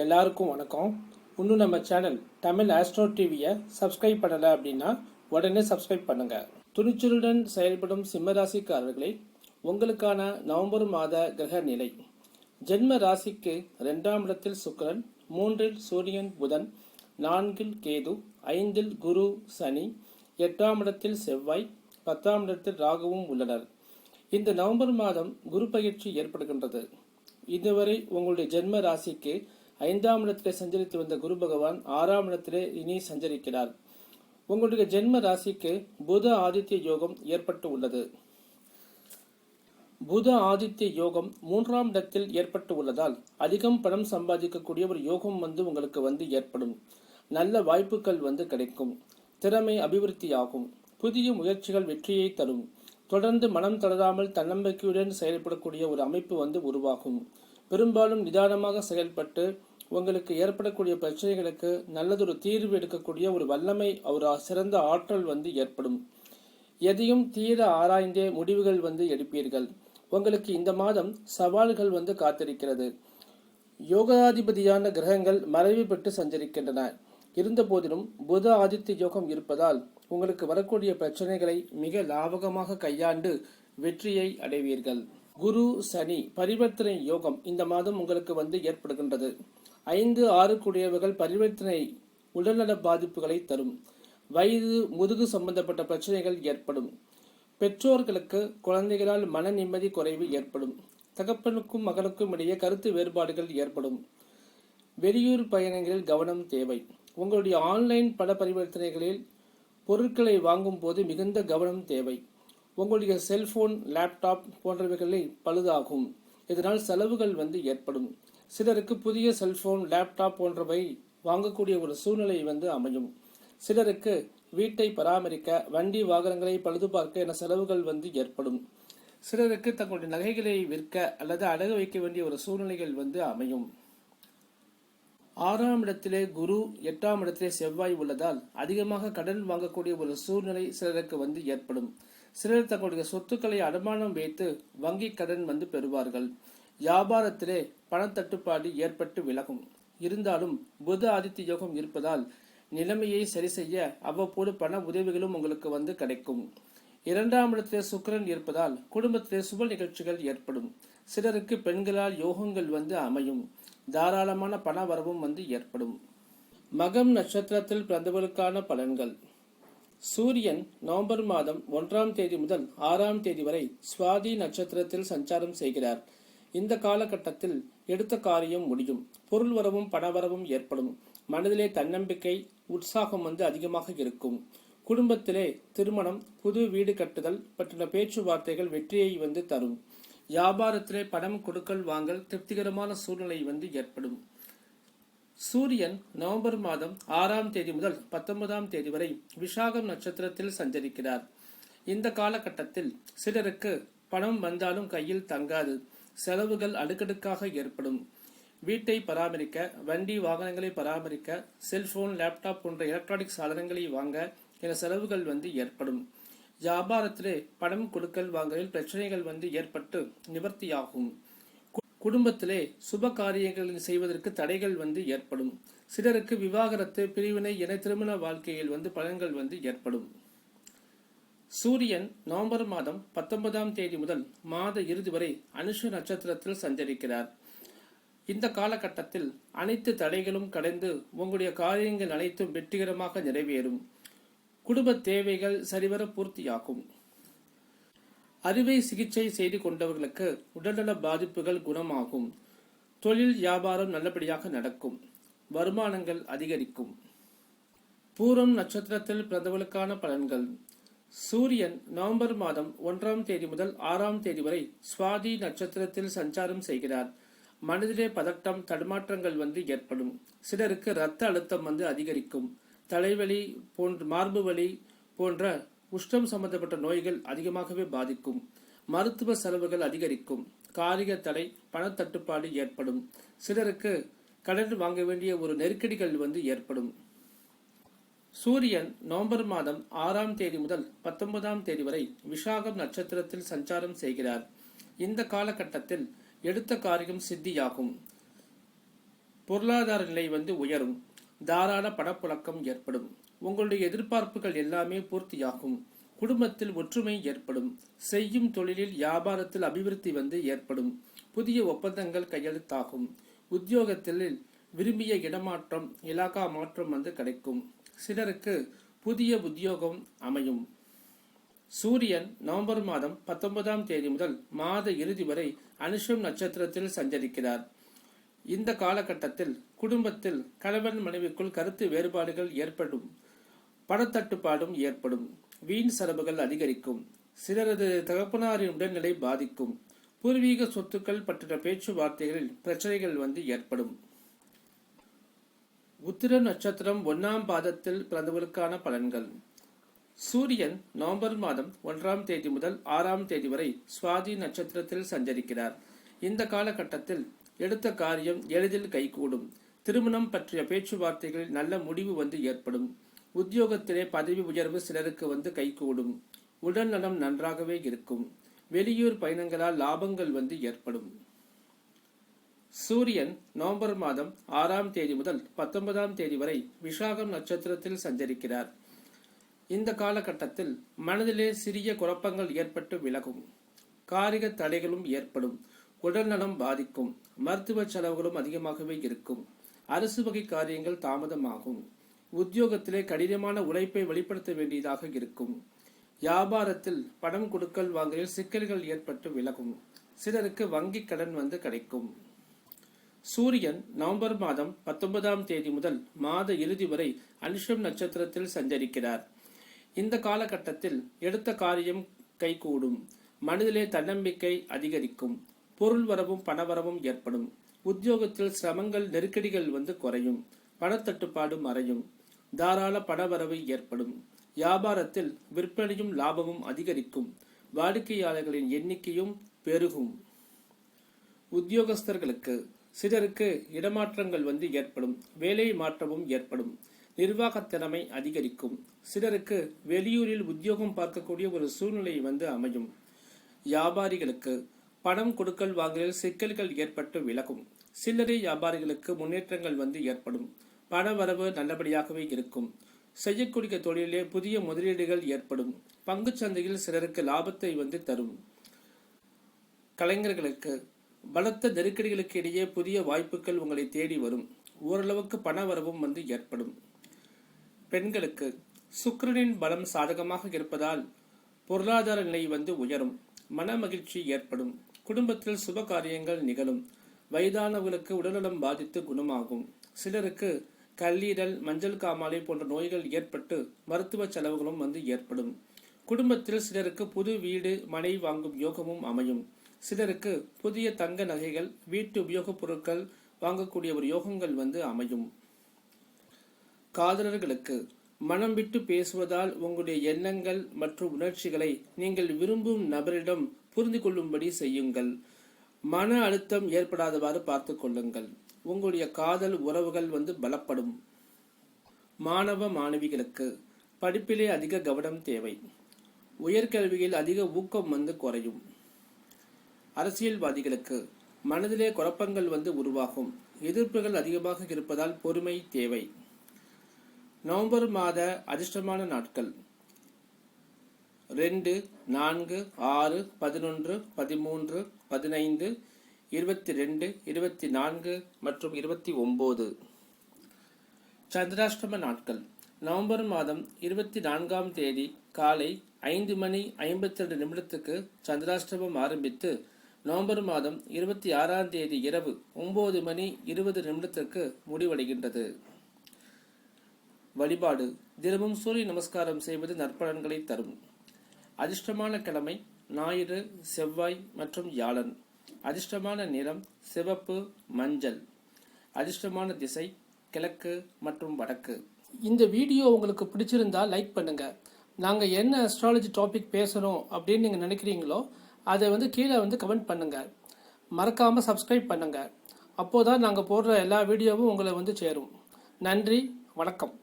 எல்லாருக்கும் வணக்கம். இன்னும் நம்ம சேனல் தமிழ் ஆஸ்ட்ரோ டிவியை சப்ஸ்கிரைப் பண்ணலை அப்படின்னா உடனே சப்ஸ்கிரைப் பண்ணுங்க. துணிச்சலுடன் செயல்படும் சிம்மராசிக்காரர்களே உங்களுக்கான நவம்பர் மாத கிரக நிலை. ஜென்ம ராசிக்கு ரெண்டாம் இடத்தில் சுக்கரன் மூன்றில் சூரியன் புதன் நான்கில் கேது ஐந்தில் குரு சனி எட்டாம் இடத்தில் செவ்வாய் பத்தாம் இடத்தில் ராகுவும் உள்ளனர். இந்த நவம்பர் மாதம் குரு பயிற்சி ஏற்படுகின்றது. இதுவரை உங்களுடைய ஜென்ம ராசிக்கு ஐந்தாம் இடத்திலே சஞ்சரித்து வந்த குரு பகவான் ஆறாம் இடத்திலே இனி சஞ்சரிக்கிறார். உங்களுடைய ஜென்ம ராசிக்கு புத ஆதித்ய யோகம் ஏற்பட்டு உள்ளது. புத ஆதித்ய யோகம் மூன்றாம் இடத்தில் ஏற்பட்டு உள்ளதால் அதிகம் பணம் சம்பாதிக்கக்கூடிய ஒரு யோகம் வந்து உங்களுக்கு வந்து ஏற்படும். நல்ல வாய்ப்புகள் வந்து கிடைக்கும். திறமை அபிவிருத்தியாகும். புதிய முயற்சிகள் வெற்றியை தரும். தொடர்ந்து மனம் தளராமல் தன்னம்பிக்கையுடன் செயல்படக்கூடிய ஒரு அமைப்பு வந்து உருவாகும். பெரும்பாலும் நிதானமாக செயல்பட்டு உங்களுக்கு ஏற்படக்கூடிய பிரச்சனைகளுக்கு நல்லதொரு தீர்வு எடுக்கக்கூடிய ஒரு வல்லமை ஒரு சிறந்த ஆற்றல் வந்து ஏற்படும். எதையும் தீர ஆராய்ந்தே முடிவுகள் வந்து எடுப்பீர்கள். உங்களுக்கு இந்த மாதம் சவால்கள் வந்து காத்திருக்கிறது. யோகாதிபதியான கிரகங்கள் மறைவு பெற்று சஞ்சரிக்கின்றன. இருந்த போதிலும் புத ஆதித்ய யோகம் இருப்பதால் உங்களுக்கு வரக்கூடிய பிரச்சனைகளை மிக லாபகமாக கையாண்டு வெற்றியை அடைவீர்கள். குரு சனி பரிவர்த்தனை யோகம் இந்த மாதம் உங்களுக்கு வந்து ஏற்படுகின்றது. ஐந்து ஆறுக்குடையவர்கள் பரிவர்த்தனை உடல்நல பாதிப்புகளை தரும். வயது முதுகு சம்பந்தப்பட்ட பிரச்சனைகள் ஏற்படும். பெற்றோர்களுக்கு குழந்தைகளால் மன நிம்மதி குறைவு ஏற்படும். தகப்பனுக்கும் மகனுக்கும் இடையே கருத்து வேறுபாடுகள் ஏற்படும். வெளியூர் பயணங்களில் கவனம் தேவை. உங்களுடைய ஆன்லைன் பண பரிவர்த்தனைகளில் பொருட்களை வாங்கும் போது மிகுந்த கவனம் தேவை. உங்களுடைய செல்போன் லேப்டாப் போன்றவைகளை பழுதாகும். இதனால் செலவுகள் வந்து ஏற்படும். சிலருக்கு புதிய செல்போன் லேப்டாப் போன்றவை வாங்கக்கூடிய ஒரு சூழ்நிலை வந்து அமையும். சிலருக்கு வீட்டை பராமரிக்க வண்டி வாகனங்களை பழுது பார்க்க என செலவுகள் வந்து ஏற்படும். சிலருக்கு தங்களுடைய நகைகளை விற்க அல்லது அடகு வைக்க வேண்டிய ஒரு சூழ்நிலைகள் வந்து அமையும். ஆறாம் இடத்திலே குரு எட்டாம் இடத்திலே செவ்வாய் உள்ளதால் அதிகமாக கடன் வாங்கக்கூடிய ஒரு சூழ்நிலை சிலருக்கு வந்து ஏற்படும். சிலர் தங்களுடைய சொத்துக்களை அடமானம் வைத்து வங்கி கடன் வந்து பெறுவார்கள். வியாபாரத்திலே பணத்தட்டுப்பாடு ஏற்பட்டு விலகும். இருந்தாலும் புத ஆதித்ய யோகம் இருப்பதால் நிலைமையை சரி செய்ய அவ்வப்போது பண உதவிகளும் உங்களுக்கு வந்து கிடைக்கும். இரண்டாம் இடத்திலே சுக்கரன் இருப்பதால் குடும்பத்திலே சுப நிகழ்ச்சிகள் ஏற்படும். சிலருக்கு பெண்களால் யோகங்கள் வந்து அமையும். தாராளமான பண வரவும் வந்து ஏற்படும். மகம் நட்சத்திரத்தில் பிறந்தவர்களுக்கான பலன்கள். சூரியன் நவம்பர் மாதம் ஒன்றாம் தேதி முதல் ஆறாம் தேதி வரை சுவாதி நட்சத்திரத்தில் சஞ்சாரம் செய்கிறார். இந்த காலகட்டத்தில் எடுத்த காரியம் முடியும். பொருள் வரவும் பணவரவும் ஏற்படும். மனதிலே தன்னம்பிக்கை உற்சாகம் வந்து அதிகமாக இருக்கும். குடும்பத்திலே திருமணம் புது வீடு கட்டுதல் பற்றின பேச்சுவார்த்தைகள் வெற்றியை வந்து தரும். வியாபாரத்திலே பணம் கொடுக்கல் வாங்கல் திருப்திகரமான சூழ்நிலை வந்து ஏற்படும். சூரியன் நவம்பர் மாதம் ஆறாம் தேதி முதல் பத்தொன்பதாம் தேதி வரை விசாகம் நட்சத்திரத்தில் சஞ்சரிக்கிறார். இந்த காலகட்டத்தில் சிலருக்கு பணம் வந்தாலும் கையில் தங்காது. செலவுகள் அடுக்கடுக்காக ஏற்படும். வீட்டை பராமரிக்க வண்டி வாகனங்களை பராமரிக்க செல்போன் லேப்டாப் போன்ற எலக்ட்ரானிக் சாதனங்களை வாங்க என செலவுகள் வந்து ஏற்படும். வியாபாரத்திலே பணம் கொடுக்கல் வாங்கலில் பிரச்சனைகள் வந்து ஏற்பட்டு நிவர்த்தியாகும். குடும்பத்திலே சுப காரியங்கள் செய்வதற்கு தடைகள் வந்து ஏற்படும். சிலருக்கு விவாகரத்து பிரிவினை என திருமண வாழ்க்கையில் வந்து பலன்கள் வந்து ஏற்படும். சூரியன் நவம்பர் மாதம் பத்தொன்பதாம் தேதி முதல் மாத இறுதி வரை அனுஷ நட்சத்திரத்தில் சஞ்சரிக்கிறார். இந்த காலகட்டத்தில் அனைத்து தடைகளும் கடந்து உங்களுடைய காரியங்கள் அனைத்தும் வெற்றிகரமாக நிறைவேறும். குடும்ப தேவைகள் சரிவர பூர்த்தியாகும். அறுவை சிகிச்சை செய்து கொண்டவர்களுக்கு உடல்நல பாதிப்புகள் குணமாகும். தொழில் வியாபாரம் நல்லபடியாக நடக்கும். வருமானங்கள் அதிகரிக்கும். பூரம் நட்சத்திரத்தில் பிறந்தவர்களுக்கான பலன்கள். சூரியன் நவம்பர் மாதம் ஒன்றாம் தேதி முதல் ஆறாம் தேதி வரை சுவாதி நட்சத்திரத்தில் சஞ்சாரம் செய்கிறார். மனதிலே பதட்டம் தடுமாற்றங்கள் வந்து ஏற்படும். சிலருக்கு இரத்த அழுத்தம் வந்து அதிகரிக்கும். தலைவலி போன்ற மார்பு வலி போன்ற உஷ்ணம் சம்பந்தப்பட்ட நோய்கள் அதிகமாகவே பாதிக்கும். மருத்துவ செலவுகள் அதிகரிக்கும். காரிய தடை பணத்தட்டுப்பாடு ஏற்படும். சிலருக்கு கடன் வாங்க வேண்டிய ஒரு நெருக்கடிகள் வந்து ஏற்படும். சூரியன் நவம்பர் மாதம் ஆறாம் தேதி முதல் பத்தொன்பதாம் தேதி வரை விஷாகம் நட்சத்திரத்தில் சஞ்சாரம் செய்கிறார். இந்த காலகட்டத்தில் எடுத்த காரியம் சித்தியாகும். பொருளாதார நிலை வந்து உயரும். தாராள பணப்புழக்கம் ஏற்படும். உங்களுடைய எதிர்பார்ப்புகள் எல்லாமே பூர்த்தியாகும். குடும்பத்தில் ஒற்றுமை ஏற்படும். செய்யும் தொழிலில் வியாபாரத்தில் அபிவிருத்தி வந்து ஏற்படும். புதிய ஒப்பந்தங்கள் கையெழுத்தாகும். உத்தியோகத்தில் விரும்பிய இடமாற்றம் இலாகா மாற்றம் வந்து கிடைக்கும். சிலருக்கு புதிய உத்தியோகம் அமையும். சூரியன் நவம்பர் மாதம் பத்தொன்பதாம் தேதி முதல் மாத இறுதி வரை அனுஷம் நட்சத்திரத்தில் சஞ்சரிக்கிறார். இந்த காலகட்டத்தில் குடும்பத்தில் கணவன் மனைவிக்குள் கருத்து வேறுபாடுகள் ஏற்படும். பணத்தட்டுப்பாடும் ஏற்படும். வீண் செலவுகள் அதிகரிக்கும். சிலரது தகப்பனாரின் உடல்நிலை பாதிக்கும். பூர்வீக சொத்துக்கள் பற்றின பேச்சுவார்த்தைகளில் பிரச்சனைகள் வந்து ஏற்படும். உத்திர நட்சத்திரம் ஒன்னாம் பாதத்தில் பிறந்தவர்களுக்கான பலன்கள். சூரியன் நவம்பர் மாதம் ஒன்றாம் தேதி முதல் ஆறாம் தேதி வரை சுவாதி நட்சத்திரத்தில் சஞ்சரிக்கிறார். இந்த காலகட்டத்தில் எடுத்த காரியம் எளிதில் கைகூடும். திருமணம் பற்றிய பேச்சுவார்த்தைகளில் நல்ல முடிவு வந்து ஏற்படும். உத்தியோகத்திலே பதவி உயர்வு சிலருக்கு வந்து கைகூடும். உடல் நலம் நன்றாகவே இருக்கும். வெளியூர் பயணங்களால் லாபங்கள் வந்து ஏற்படும். சூரியன் நவம்பர் மாதம் ஆறாம் தேதி முதல் பத்தொன்பதாம் தேதி வரை விஷாகம் நட்சத்திரத்தில் சஞ்சரிக்கிறார். இந்த காலகட்டத்தில் மனதிலே சிறிய குழப்பங்கள் ஏற்பட்டு விலகும். காரிக தடைகளும் ஏற்படும். உடல்நலம் பாதிக்கும். மருத்துவ செலவுகளும் அதிகமாகவே இருக்கும். அரசு வகை காரியங்கள் தாமதமாகும். உத்தியோகத்திலே கடினமான உழைப்பை வெளிப்படுத்த வேண்டியதாக இருக்கும். வியாபாரத்தில் பணம் கொடுக்கல் வாங்கலில் சிக்கல்கள் ஏற்பட்டு விலகும். சிலருக்கு வங்கி கடன் வந்து கிடைக்கும். சூரியன் நவம்பர் மாதம் பத்தொன்பதாம் தேதி முதல் மாத இறுதி வரை அனுஷம் நட்சத்திரத்தில் சஞ்சரிக்கிறார். இந்த காலகட்டத்தில் எடுத்த காரியம் கைகூடும். மனதிலே தன்னம்பிக்கை அதிகரிக்கும். பொருள் வரவும் பணவரவும் ஏற்படும். உத்தியோகத்தில் சிரமங்கள் நெருக்கடிகள் வந்து குறையும். பணத்தட்டுப்பாடு மறையும். தாராள பணவரவு ஏற்படும். வியாபாரத்தில் விற்பனையும் லாபமும் அதிகரிக்கும். வாடிக்கையாளர்களின் எண்ணிக்கையும் பெருகும். உத்தியோகஸ்தர்களுக்கு சிலருக்கு இடமாற்றங்கள் வந்து ஏற்படும் வேலை மாற்றமும் ஏற்படும் நிர்வாக திறமை அதிகரிக்கும். சிலருக்கு வெளியூரில் உத்தியோகம் பார்க்கக்கூடிய ஒரு சூழ்நிலை வந்து அமையும். வியாபாரிகளுக்கு பணம் கொடுக்கல் வாங்கலில் சிக்கல்கள் ஏற்பட்டு விலகும். சில்லறை வியாபாரிகளுக்கு முன்னேற்றங்கள் வந்து ஏற்படும். பண வரவு நல்லபடியாகவே இருக்கும். செய்யக்கூடிய தொழிலே புதிய முதலீடுகள் ஏற்படும். பங்குச் சந்தையில் சிலருக்கு லாபத்தை வந்து தரும். கலைஞர்களுக்கு பலத்த நெருக்கடிகளுக்கு இடையே புதிய வாய்ப்புகள் உங்களை தேடி வரும். ஓரளவுக்கு பண வரவும் வந்து ஏற்படும். பெண்களுக்கு சுக்கரனின் பலம் சாதகமாக இருப்பதால் பொருளாதார நிலை வந்து உயரும். மன மகிழ்ச்சி ஏற்படும். குடும்பத்தில் சுப காரியங்கள் நிகழும். வயதானவர்களுக்கு உடல்நலம் பாதித்து குணமாகும். சிலருக்கு கல்லீரல் மஞ்சள் காமாலை போன்ற நோய்கள் ஏற்பட்டு மருத்துவ செலவுகளும் வந்து ஏற்படும். குடும்பத்தில் சிலருக்கு புது வீடு மனை வாங்கும் யோகமும் அமையும். சிலருக்கு புதிய தங்க நகைகள் வீட்டு உபயோகப் பொருட்கள் வாங்கக்கூடிய ஒரு யோகங்கள் வந்து அமையும். காதலர்களுக்கு மனம் விட்டு பேசுவதால் உங்களுடைய எண்ணங்கள் மற்றும் உணர்ச்சிகளை நீங்கள் விரும்பும் நபரிடம் புரிந்து கொள்ளும்படி செய்யுங்கள். மன அழுத்தம் ஏற்படாதவாறு பார்த்து கொள்ளுங்கள். உங்களுடைய காதல் உறவுகள் வந்து பலப்படும். மாணவ மாணவிகளுக்கு படிப்பிலே அதிக கவனம் தேவை. உயர்கல்வியில் அதிக ஊக்கம் வந்து குறையும். அரசியல்வாதிகளுக்கு மனதிலே குழப்பங்கள் வந்து உருவாகும். எதிர்ப்புகள் அதிகமாக இருப்பதால் பொறுமை தேவை. நவம்பர் மாத அதிர்ஷ்டமான நாட்கள். ரெண்டு நான்கு ஆறு பதினொன்று பதிமூன்று பதினைந்து இருபத்தி ரெண்டு இருபத்தி நான்கு மற்றும் இருபத்தி ஒம்பது சந்திராஷ்டம நாட்கள். நவம்பர் மாதம் இருபத்தி நான்காம் தேதி காலை ஐந்து மணி ஐம்பத்தி ரெண்டு நிமிடத்துக்கு சந்திராஷ்டமம் ஆரம்பித்து நவம்பர் மாதம் இருபத்தி ஆறாம் தேதி இரவு ஒன்பது மணி இருபது நிமிடத்திற்கு முடிவடைகின்றது. வழிபாடு. தினமும் சூரிய நமஸ்காரம் செய்வது நற்பலன்களை தரும். அதிர்ஷ்டமான கிழமை ஞாயிறு செவ்வாய் மற்றும் வியாழன். அதிர்ஷ்டமான நிறம் சிவப்பு மஞ்சள். அதிர்ஷ்டமான திசை கிழக்கு மற்றும் வடக்கு. இந்த வீடியோ உங்களுக்கு பிடிச்சிருந்தா லைக் பண்ணுங்க. நாங்கள் என்ன அஸ்ட்ராலஜி டாபிக் பேசணும் அப்படின்னு நீங்கள் நினைக்கிறீங்களோ அதை வந்து கீழே வந்து கமெண்ட் பண்ணுங்கள் மறக்காமல் சப்ஸ்கிரைப் அப்போது தான் நாங்கள் போடுற எல்லா வீடியோவும் உங்களை வந்து சேரும். நன்றி வணக்கம்.